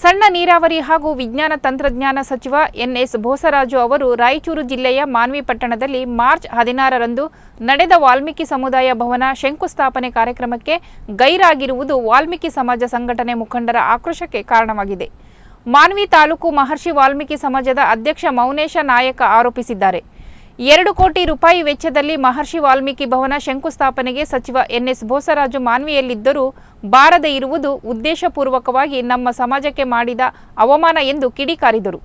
ಸಣ್ಣ ನೀರಾವರಿ ಹಾಗೂ ವಿಜ್ಞಾನ ತಂತ್ರಜ್ಞಾನ ಸಚಿವ ಎನ್ಎಸ್ ಭೋಸರಾಜು ಅವರು ರಾಯಚೂರು ಜಿಲ್ಲೆಯ ಮಾನ್ವಿ ಪಟ್ಟಣದಲ್ಲಿ ಮಾರ್ಚ್ ಹದಿನಾರರಂದು ನಡೆದ ವಾಲ್ಮೀಕಿ ಸಮುದಾಯ ಭವನ ಶಂಕುಸ್ಥಾಪನೆ ಕಾರ್ಯಕ್ರಮಕ್ಕೆ ಗೈರಾಗಿರುವುದು ವಾಲ್ಮೀಕಿ ಸಮಾಜ ಸಂಘಟನೆ ಮುಖಂಡರ ಆಕ್ರೋಶಕ್ಕೆ ಕಾರಣವಾಗಿದೆ. ಮಾನ್ವಿ ತಾಲೂಕು ಮಹರ್ಷಿ ವಾಲ್ಮೀಕಿ ಸಮಾಜದ ಅಧ್ಯಕ್ಷ ಮೌನೇಶ ನಾಯಕ ಆರೋಪಿಸಿದ್ದಾರೆ. ಎರಡು ಕೋಟಿ ರೂಪಾಯಿ ವೆಚ್ಚದಲ್ಲಿ ಮಹರ್ಷಿ ವಾಲ್ಮೀಕಿ ಭವನ ಶಂಕುಸ್ಥಾಪನೆಗೆ ಸಚಿವ ಎನ್ಎಸ್ ಬೋಸರಾಜು ಮಾನ್ವಿಯಲ್ಲಿದ್ದರೂ ಬಾರದೆ ಇರುವುದು ಉದ್ದೇಶಪೂರ್ವಕವಾಗಿ ನಮ್ಮ ಸಮಾಜಕ್ಕೆ ಮಾಡಿದ ಅವಮಾನ ಎಂದು ಕಿಡಿಕಾರಿದರು.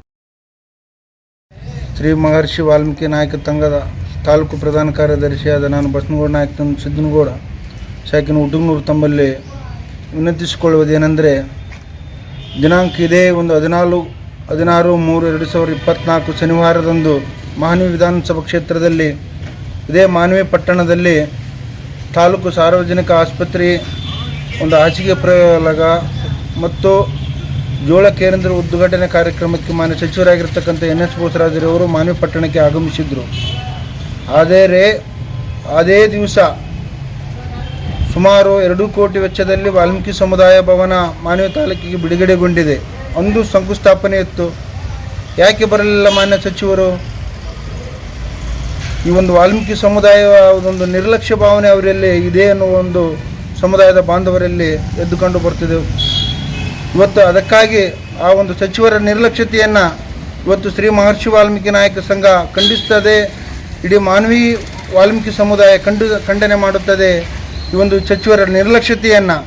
ಶ್ರೀ ಮಹರ್ಷಿ ವಾಲ್ಮೀಕಿ ನಾಯಕ ತಂಗದ ತಾಲೂಕು ಪ್ರಧಾನ ಕಾರ್ಯದರ್ಶಿಯಾದ ನಾನು ಬಸನಗೌಡ ನಾಯಕ ಸಿದ್ದನಗೌಡ ಶಾಖಿನ ಹುಡುಗನೂರು ತಮ್ಮಲ್ಲಿ ವಿನಂತಿಸಿಕೊಳ್ಳುವುದೇನೆಂದರೆ ದಿನಾಂಕ ಇದೇ ಒಂದು ಹದಿನಾಲು ಹದಿನಾರು ಮೂರು ಎರಡು ಸಾವಿರದ ಇಪ್ಪತ್ತ್ನಾಲ್ಕು ಶನಿವಾರದಂದು ಮಾನ್ವಿ ವಿಧಾನಸಭಾ ಕ್ಷೇತ್ರದಲ್ಲಿ, ಇದೇ ಮಾನ್ವಿ ಪಟ್ಟಣದಲ್ಲಿ ತಾಲೂಕು ಸಾರ್ವಜನಿಕ ಆಸ್ಪತ್ರೆ ಒಂದು ಹಾಸಿಗೆ ಪ್ರಯೋಗ ಮತ್ತು ಜೋಳ ಕೇಂದ್ರ ಉದ್ಘಾಟನೆ ಕಾರ್ಯಕ್ರಮಕ್ಕೆ ಮಾನ್ಯ ಸಚಿವರಾಗಿರ್ತಕ್ಕಂಥ ಎನ್ ಎಸ್ ಬೋಸರಾಜರವರು ಮಾನ್ವಿ ಪಟ್ಟಣಕ್ಕೆ ಆಗಮಿಸಿದರು. ಆದರೆ ಅದೇ ದಿವಸ ಸುಮಾರು ಎರಡು ಕೋಟಿ ವೆಚ್ಚದಲ್ಲಿ ವಾಲ್ಮೀಕಿ ಸಮುದಾಯ ಭವನ ಮಾನವ ತಾಲೂಕಿಗೆ ಬಿಡುಗಡೆಗೊಂಡಿದೆ. ಅಂದು ಶಂಕುಸ್ಥಾಪನೆ ಇತ್ತು. ಯಾಕೆ ಬರಲಿಲ್ಲ ಮಾನ್ಯ ಸಚಿವರು? ಈ ಒಂದು ವಾಲ್ಮೀಕಿ ಸಮುದಾಯ ಒಂದು ನಿರ್ಲಕ್ಷ್ಯ ಭಾವನೆ ಅವರಲ್ಲಿ ಇದೆ ಅನ್ನುವ ಒಂದು ಸಮುದಾಯದ ಬಾಂಧವರಲ್ಲಿ ಎದ್ದು ಕಂಡು ಬರ್ತಿದೆ. ಇವತ್ತು ಅದಕ್ಕಾಗಿ ಆ ಒಂದು ಸಚಿವರ ನಿರ್ಲಕ್ಷ್ಯತೆಯನ್ನು ಇವತ್ತು ಶ್ರೀ ಮಹರ್ಷಿ ವಾಲ್ಮೀಕಿ ನಾಯಕ ಸಂಘ ಖಂಡಿಸ್ತದೆ. ಇಡೀ ಮಾನವಿ ವಾಲ್ಮೀಕಿ ಸಮುದಾಯ ಖಂಡು ಖಂಡನೆ ಮಾಡುತ್ತದೆ. ಈ ಒಂದು ಸಚಿವರ ನಿರ್ಲಕ್ಷ್ಯತೆಯನ್ನು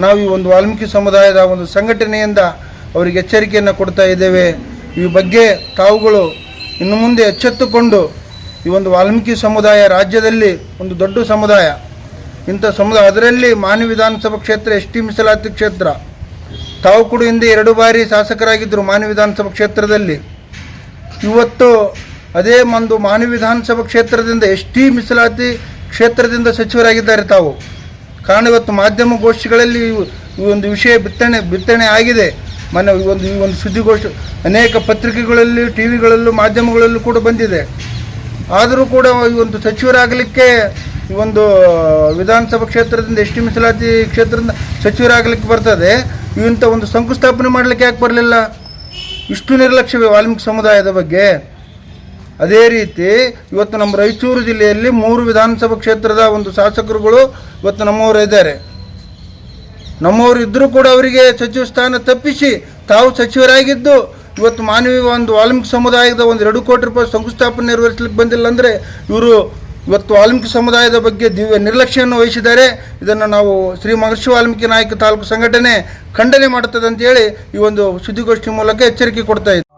ನಾವು ಈ ಒಂದು ವಾಲ್ಮೀಕಿ ಸಮುದಾಯದ ಒಂದು ಸಂಘಟನೆಯಿಂದ ಅವರಿಗೆ ಎಚ್ಚರಿಕೆಯನ್ನು ಕೊಡ್ತಾ ಇದ್ದೇವೆ. ಈ ಬಗ್ಗೆ ತಾವುಗಳು ಇನ್ನು ಮುಂದೆ ಎಚ್ಚೆತ್ತುಕೊಂಡು ಈ ಒಂದು ವಾಲ್ಮೀಕಿ ಸಮುದಾಯ ರಾಜ್ಯದಲ್ಲಿ ಒಂದು ದೊಡ್ಡ ಸಮುದಾಯ. ಇಂಥ ಸಮುದಾಯ, ಅದರಲ್ಲಿ ಮಾನ್ಯ ವಿಧಾನಸಭಾ ಕ್ಷೇತ್ರ ಎಸ್ ಟಿ ಮೀಸಲಾತಿ ಕ್ಷೇತ್ರ. ತಾವು ಕೂಡ ಹಿಂದೆ ಎರಡು ಬಾರಿ ಶಾಸಕರಾಗಿದ್ದರು ಮಾನ್ಯ ವಿಧಾನಸಭಾ ಕ್ಷೇತ್ರದಲ್ಲಿ. ಇವತ್ತು ಅದೇ ಒಂದು ಮಾನ್ಯ ವಿಧಾನಸಭಾ ಕ್ಷೇತ್ರದಿಂದ ಎಸ್ ಟಿ ಮೀಸಲಾತಿ ಕ್ಷೇತ್ರದಿಂದ ಸಚಿವರಾಗಿದ್ದಾರೆ ತಾವು. ಕಾರಣ ಇವತ್ತು ಮಾಧ್ಯಮ ಗೋಷ್ಠಿಗಳಲ್ಲಿ ಇವು- ಈ ಒಂದು ವಿಷಯ ಬಿತ್ತನೆ ಬಿತ್ತನೆ ಆಗಿದೆ. ಮನೆ ಒಂದು, ಈ ಒಂದು ಸುದ್ದಿಗೋಷ್ಠಿ, ಅನೇಕ ಪತ್ರಿಕೆಗಳಲ್ಲಿ ಟಿ ವಿಗಳಲ್ಲೂ ಮಾಧ್ಯಮಗಳಲ್ಲೂ ಕೂಡ ಬಂದಿದೆ. ಆದರೂ ಕೂಡ ಈ ಒಂದು ಸಚಿವರಾಗಲಿಕ್ಕೆ ಈ ಒಂದು ವಿಧಾನಸಭಾ ಕ್ಷೇತ್ರದಿಂದ ಎಷ್ಟು ಮೀಸಲಾತಿ ಕ್ಷೇತ್ರದಿಂದ ಸಚಿವರಾಗಲಿಕ್ಕೆ ಬರ್ತದೆ. ಇಂಥ ಒಂದು ಶಂಕುಸ್ಥಾಪನೆ ಮಾಡಲಿಕ್ಕೆ ಯಾಕೆ ಬರಲಿಲ್ಲ? ಇಷ್ಟು ನಿರ್ಲಕ್ಷ್ಯವೇ ವಾಲ್ಮೀಕಿ ಸಮುದಾಯದ ಬಗ್ಗೆ. ಅದೇ ರೀತಿ, ಇವತ್ತು ನಮ್ಮ ರಾಯಚೂರು ಜಿಲ್ಲೆಯಲ್ಲಿ ಮೂರು ವಿಧಾನಸಭಾ ಕ್ಷೇತ್ರದ ಒಂದು ಶಾಸಕರುಗಳು ಇವತ್ತು ನಮ್ಮವರು ಇದ್ದಾರೆ. ನಮ್ಮವರು ಇದ್ದರೂ ಕೂಡ ಅವರಿಗೆ ಸಚಿವ ಸ್ಥಾನ ತಪ್ಪಿಸಿ ತಾವು ಸಚಿವರಾಗಿದ್ದು ಇವತ್ತು ಮಾನವೀಯ ಒಂದು ವಾಲ್ಮೀಕಿ ಸಮುದಾಯದ ಒಂದು ಎರಡು ಕೋಟಿ ರೂಪಾಯಿ ಶಂಕುಸ್ಥಾಪನೆ ನೆರವೇರಿಸಲಿಕ್ಕೆ ಬಂದಿಲ್ಲ ಅಂದರೆ ಇವರು ಇವತ್ತು ವಾಲ್ಮೀಕಿ ಸಮುದಾಯದ ಬಗ್ಗೆ ದಿವ್ಯ ನಿರ್ಲಕ್ಷ್ಯವನ್ನು ವಹಿಸಿದ್ದಾರೆ. ಇದನ್ನು ನಾವು ಶ್ರೀ ಮಹರ್ಷಿ ವಾಲ್ಮೀಕಿ ನಾಯಕ ತಾಲೂಕು ಸಂಘಟನೆ ಖಂಡನೆ ಮಾಡುತ್ತದೆ ಅಂತೇಳಿ ಈ ಒಂದು ಸುದ್ದಿಗೋಷ್ಠಿ ಮೂಲಕ ಎಚ್ಚರಿಕೆ ಕೊಡ್ತಾ ಇದ್ದೀವಿ